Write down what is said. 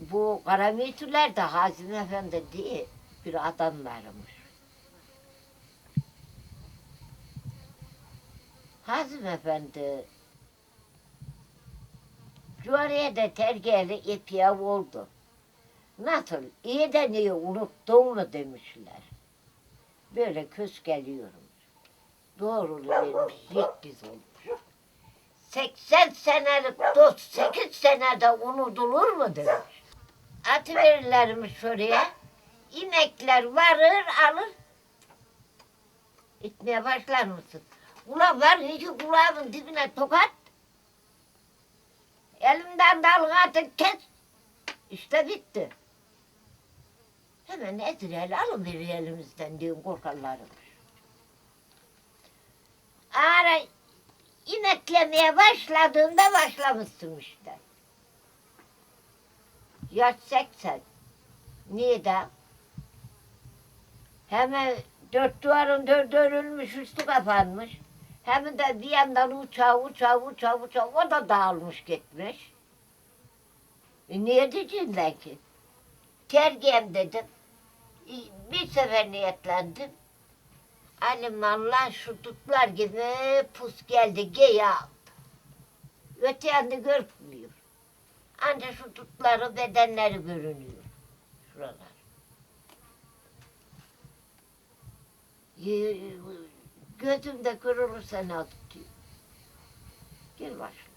bu Karamitüler de Hazim Efendi diye bir adam varmış. Hazim Efendi Cumhuriyet'e tergeli epey oldu. Nasıl? İyi de niye unuttun mu demişler. Böyle köz geliyorum. Doğru vermiş, yetkiz olmuş. 80 senelik dost 8 senede unutulur mu demiş. Atı verirlermiş şuraya. İnekler varır alır. İtmeye başlar mısın? Ulan var iki kulağımın dibine tokat. Elimden dalga atın kes. İşte bitti. Hemen Ezreal alıverir elimizden diyorum korkarlarım. Ara ineklemeye başladığında başlamışsın işte. Yaş seksen. Niye de? Hemen dört duvarın dört üstü kapanmış. Hem de bir yandan uçağı uçağı uçağı uçağı o da dağılmış gitmiş. E niye diyeceğim ben ki? Tergiyem dedim. E, Bir sefer niyetlendim. Alimanlar şu tutlar gibi pus geldi geye aldı. Öte yanda görünmüyor. Ancak şu tutları bedenleri görünüyor. Şuralar. Gözümde kırılırsa ne tutuyor? Gel başla.